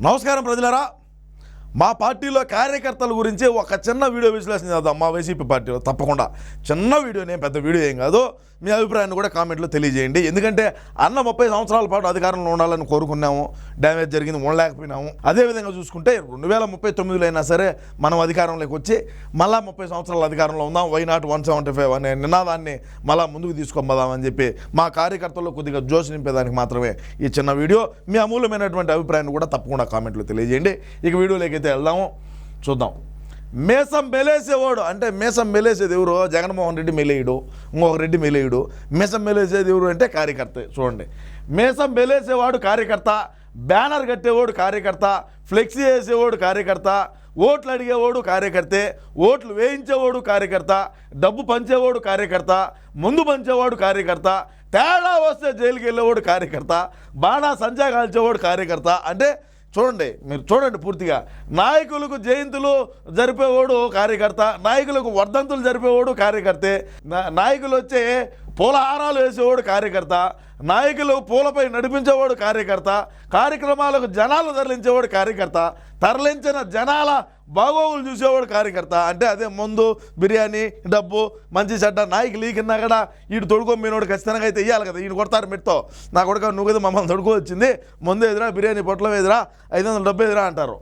నమస్కారం ప్రజలరా. మా పార్టీలో కార్యకర్తల గురించి ఒక చిన్న వీడియో విశ్లేషణ చేద్దాం. మా వైసీపీ పార్టీలో తప్పకుండా చిన్న వీడియోనే పెద్ద వీడియో ఏం కాదు. మీ అభిప్రాయాన్ని కూడా కామెంట్లో తెలియజేయండి. ఎందుకంటే అన్న ముప్పై సంవత్సరాల పాటు అధికారంలో ఉండాలని కోరుకున్నాము. డ్యామేజ్ జరిగింది ఉండలేకపోయినాము. అదేవిధంగా చూసుకుంటే రెండు వేల ముప్పై తొమ్మిదిలో అయినా సరే మనం అధికారంలోకి వచ్చి మళ్ళా ముప్పై సంవత్సరాల అధికారంలో ఉందాం. Why not one seventy five అనే నినాదాన్ని మళ్ళా ముందుకు తీసుకొమ్మదామని చెప్పి మా కార్యకర్తల్లో కొద్దిగా జోష్ నింపేదానికి మాత్రమే ఈ చిన్న వీడియో మీ అమూల్యమైనటువంటి అభిప్రాయాన్ని కూడా తప్పకుండా కామెంట్లో తెలియజేయండి. ఇక వీడియోలోకి అయితే వెళ్దాము చూద్దాం. మేసం మెలేసేవాడు అంటే మేసం మెలేసేది ఎవరు? జగన్మోహన్ రెడ్డి మెలేయుడు ఇంకొక రెడ్డి మెలేయుడు. మేసం మెలేసేది ఎవరు అంటే కార్యకర్త చూడండి. మేసం మెలేసేవాడు కార్యకర్త బ్యానర్ కట్టేవాడు కార్యకర్త ఫ్లెక్సీ వేసేవాడు కార్యకర్త ఓట్లు అడిగేవాడు కార్యకర్తే ఓట్లు వేయించేవాడు కార్యకర్త డబ్బు పంచేవాడు కార్యకర్త ముందు పంచేవాడు కార్యకర్త తేడా వస్తే జైలుకి వెళ్ళేవాడు కార్యకర్త బాణా సంచా కాల్చేవాడు కార్యకర్త అంటే చూడండి మీరు చూడండి పూర్తిగా. నాయకులకు జయంతులు జరిపేవాడు కార్యకర్త నాయకులకు వర్ధంతులు జరిపేవాడు కార్యకర్తే నాయకులు వచ్చే పూలహారాలు వేసేవాడు కార్యకర్త నాయకులు పూలపై నడిపించేవాడు కార్యకర్త కార్యక్రమాలకు జనాలు తరలించేవాడు కార్యకర్త తరలించిన జనాల బాగోగులు చూసేవాడు కార్యకర్త. అంటే అదే ముందు బిర్యానీ డబ్బు మంచి చెడ్డ నాయకులు ఈకిన్నా కూడా వీడు తొడుకోమ్మినోడు ఖచ్చితంగా అయితే ఇవ్వాలి కదా ఈయన కొడతారు మీతో నా కొడుక నువ్వు కదా మమ్మల్ని తొడుకో వచ్చింది ముందు ఎదురా బిర్యానీ పొట్లం ఎదురా ఐదు వందల డబ్బు ఎదురా అంటారు.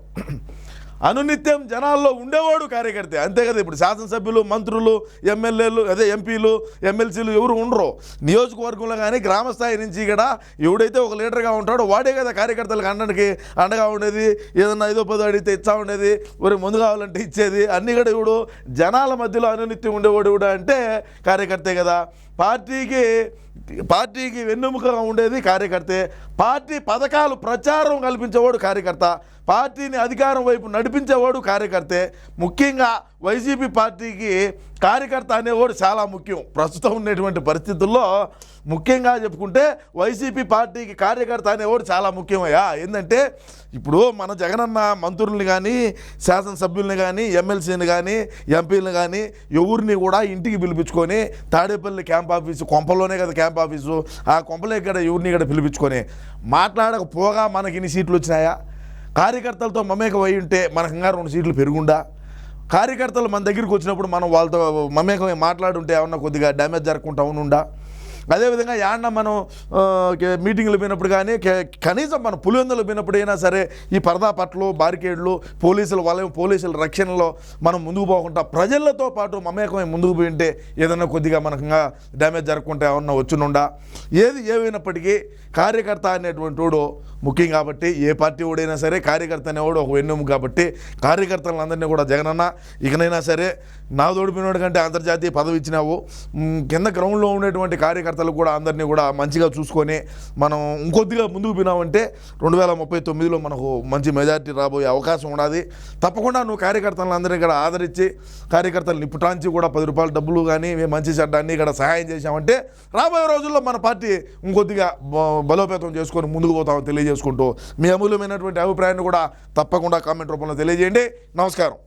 అనునిత్యం జనాల్లో ఉండేవాడు కార్యకర్త. అంతే కదా ఇప్పుడు శాసనసభ్యులు మంత్రులు ఎమ్మెల్యేలు అదే ఎంపీలు ఎమ్మెల్సీలు ఎవరు ఉండరు. నియోజకవర్గంలో కానీ గ్రామ స్థాయి నుంచి కూడా ఎవడైతే ఒక లీడర్గా ఉంటాడో వాడే కదా కార్యకర్తలకు అండడానికి అండగా ఉండేది. ఏదన్నా ఐదో పదో అడిగితే ఇచ్చా ఉండేది. మరి ముందు కావాలంటే ఇచ్చేది. అన్నీ కూడా ఇవిడు జనాల మధ్యలో అనునిత్యం ఉండేవాడు కూడా అంటే కార్యకర్తే కదా. పార్టీకి పార్టీకి వెన్నెముకగా ఉండేది కార్యకర్తే. పార్టీ పథకాలు ప్రచారం కల్పించేవాడు కార్యకర్త. పార్టీని అధికారం వైపు నడిపించేవాడు కార్యకర్తే. ముఖ్యంగా వైసీపీ పార్టీకి కార్యకర్త అనేవాడు చాలా ముఖ్యం. ప్రస్తుతం ఉన్నటువంటి పరిస్థితుల్లో ముఖ్యంగా చెప్పుకుంటే వైసీపీ పార్టీకి కార్యకర్త అనేవాడు చాలా ముఖ్యమయ్యా. ఏంటంటే ఇప్పుడు మన జగనన్న మంత్రుల్ని కానీ శాసనసభ్యుల్ని కానీ ఎమ్మెల్సీని కానీ ఎంపీలను కానీ ఎవరిని కూడా ఇంటికి పిలిపించుకొని తాడేపల్లి క్యాంప్ ఆఫీసు కొంపలోనే కదా క్యాంప్ ఆఫీసు. ఆ కొంపలే ఇక్కడ ఎవరిని ఇక్కడ పిలిపించుకొని మాట్లాడకపోగా మనకి ఇన్ని సీట్లు వచ్చినాయా? కార్యకర్తలతో మమేకం అయి ఉంటే మనకు ఇంకా రెండు సీట్లు పెరుగుండా? కార్యకర్తలు మన దగ్గరికి వచ్చినప్పుడు మనం వాళ్ళతో మమేకమై మాట్లాడుంటే ఏమన్నా కొద్దిగా డ్యామేజ్ జరగకుండా అవునుండా అదేవిధంగా యాన్న మనం మీటింగ్లు పోయినప్పుడు కానీ కనీసం మనం పులివెందులు పోయినప్పుడైనా సరే ఈ పరదా పట్లు బారికేడ్లు పోలీసుల వలయం పోలీసుల రక్షణలో మనం ముందుకు పోకుండా ప్రజలతో పాటు మమేకమై ముందుకు పోయింటే ఏదైనా కొద్దిగా మనకు ఇంకా డ్యామేజ్ జరగకుండా ఏమన్నా వచ్చినుండా? ఏది ఏమైనప్పటికీ కార్యకర్త అనేటువంటి వాడు ముఖ్యం కాబట్టి ఏ పార్టీ వాడైనా సరే కార్యకర్త అనేవాడు ఒక వెన్నెము కాబట్టి కార్యకర్తలందరినీ కూడా జగనన్న ఇకనైనా సరే నా తోడిపోయినోడు కంటే అంతర్జాతీయ పదవి ఇచ్చినావు. కింద గ్రౌండ్లో ఉండేటువంటి కార్యకర్త కార్యకర్తలు కూడా అందరినీ కూడా మంచిగా చూసుకొని మనం ఇంకొద్దిగా ముందుకు పోయినామంటే రెండు వేల ముప్పై తొమ్మిదిలో మనకు మంచి మెజార్టీ రాబోయే అవకాశం ఉన్నది తప్పకుండా నువ్వు కార్యకర్తలను అందరినీ ఇక్కడ ఆదరించి కార్యకర్తలు నిప్పుటాంచి కూడా పది రూపాయల డబ్బులు కానీ మేము మంచి చెడ్డాన్ని ఇక్కడ సహాయం చేశామంటే రాబోయే రోజుల్లో మన పార్టీ ఇంకొద్దిగా బ- బలోపేతం చేసుకొని ముందుకు పోతామని తెలియజేసుకుంటూ మీ అమూల్యమైనటువంటి అభిప్రాయాన్ని కూడా తప్పకుండా కామెంట్ రూపంలో తెలియజేయండి. నమస్కారం.